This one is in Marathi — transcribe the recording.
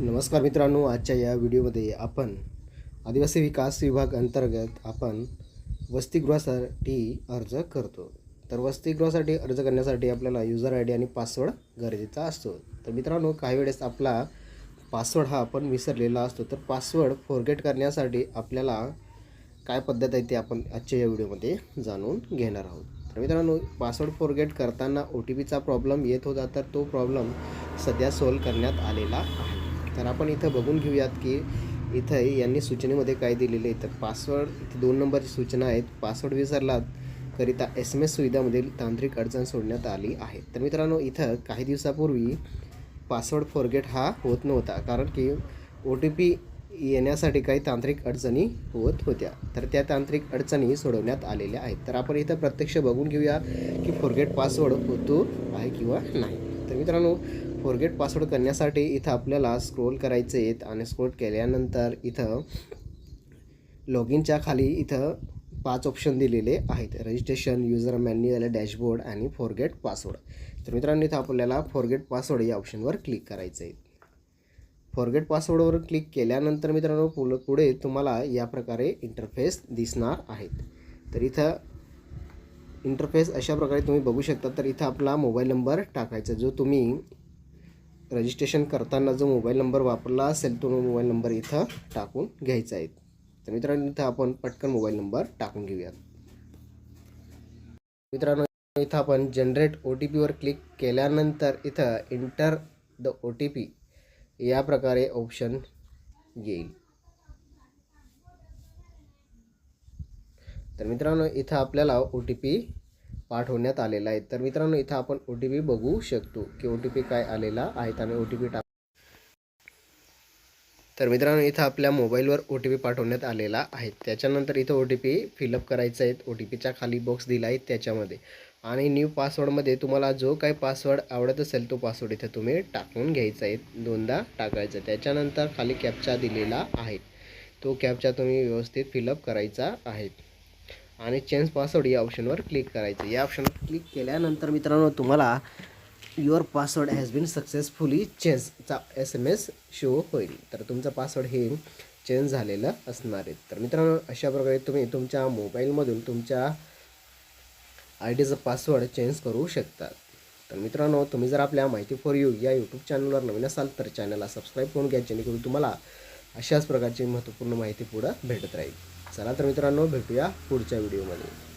नमस्कार मित्रांनो आजच्या या व्हिडिओमध्ये आपण आदिवासी विकास विभाग अंतर्गत आपण वसतिगृहासाठी अर्ज करतो. तर वसतिगृहासाठी अर्ज करण्यासाठी आपल्याला युजर आय डी आणि पासवर्ड गरजेचा असतो. तर मित्रांनो काही वेळेस आपला पासवर्ड हा आपण विसरलेला असतो. तर पासवर्ड फॉरगेट करण्यासाठी आपल्याला काय पद्धत आहे ते आपण आजच्या या व्हिडिओमध्ये जाणून घेणार आहोत. तर मित्रांनो पासवर्ड फॉरगेट करताना ओ टी पीचा प्रॉब्लेम येत होता तर तो प्रॉब्लेम सध्या सॉल्व करण्यात आलेला आहे. तर आपण इथं बघून घेऊयात की इथं यांनी सूचनेमध्ये काय दिलेले आहे तर पासवर्ड इथे दोन नंबरची सूचना आहेत. पासवर्ड विसरलात करिता एस एम एस सुविधामधील तांत्रिक अडचण सोडण्यात आली आहे. तर मित्रांनो इथं काही दिवसापूर्वी पासवर्ड फॉरगेट हा होत नव्हता कारण की ओ टी पी येण्यासाठी काही तांत्रिक अडचणी होत होत्या. तर त्या तांत्रिक अडचणी सोडवण्यात आलेल्या आहेत. तर आपण इथं प्रत्यक्ष बघून घेऊया की फॉरगेट पासवर्ड होतो आहे किंवा नाही. तर मित्रांनो फोरगेट पासवर्ड करण्यासाठी इथं आपल्याला स्क्रोल करायचे आहेत आणि स्क्रोल केल्यानंतर इथं लॉग इनच्या खाली इथं पाच ऑप्शन दिलेले आहेत. रजिस्ट्रेशन युजर मॅन्युअल डॅशबोर्ड आणि फोरगेट पासवर्ड तर मित्रांनो इथं आपल्याला फोरगेट पासवर्ड या ऑप्शनवर क्लिक करायचं आहे फॉरगेट पासवर्डवर क्लिक केल्यानंतर मित्रांनो पुल पुढे तुम्हाला या प्रकारे इंटरफेस दिसणार आहेत. तर इथं इंटरफेस अशा प्रकारे तुम्ही बघू शकता. तर इथं आपला मोबाईल नंबर टाकायचा जो तुम्ही रजिस्ट्रेशन करताना जो मोबाईल नंबर वापरला असेल तो मोबाईल नंबर इथं टाकून घ्यायचा आहे. तर मित्रांनो इथं आपण पटकन मोबाईल नंबर टाकून घेऊयात. मित्रांनो इथं आपण जनरेट ओ टी पीवर क्लिक केल्यानंतर इथं enter the O T P या प्रकारे ऑप्शन येईल. तर मित्रांनो इथं आपल्याला ओ टी पी पाठवण्यात आलेला आहे. तर मित्रांनो इथं आपण ओ टी पी बघू शकतो की ओ टी पी काय आलेला आहे. आम्ही ओ टी पी टाक तर मित्रांनो इथं आपल्या मोबाईलवर ओ टी पी पाठवण्यात आलेला आहे. त्याच्यानंतर इथं ओ टी पी फिलअप करायचा आहे. ओ टी पीच्या खाली बॉक्स दिला आहे त्याच्यामध्ये. आणि न्यू पासवर्डमध्ये तुम्हाला जो काही पासवर्ड आवडत असेल तो पासवर्ड इथं तुम्ही टाकून घ्यायचा आहे. दोनदा टाकायचा त्याच्यानंतर खाली कॅपचा दिलेला आहे. तो कॅपचा तुम्ही व्यवस्थित फिलअप करायचा आहे. आणि चेंज पासवर्ड या ऑप्शनवर क्लिक करायचं. या ऑप्शनवर क्लिक केल्यानंतर मित्रांनो तुम्हाला your password has been successfully चेंजचा S M S show होईल. तर तुमचा पासवर्ड हे चेंज झालेलं असणार आहे. तर मित्रांनो अशा प्रकारे तुम्ही तुमच्या मोबाईलमधून तुमच्या आय डीचा पासवर्ड चेंज करू शकता. तर मित्रांनो तुम्ही जर आपल्या माहिती फॉर यू या यूट्यूब चॅनलवर नवीन असाल तर चॅनलला सबस्क्राईब करून घ्या जेणेकरून तुम्हाला अशाच प्रकारची महत्त्वपूर्ण माहिती पुढं भेटत राहील. चला तर मित्रांनो भेटूया पुढच्या व्हिडिओमध्ये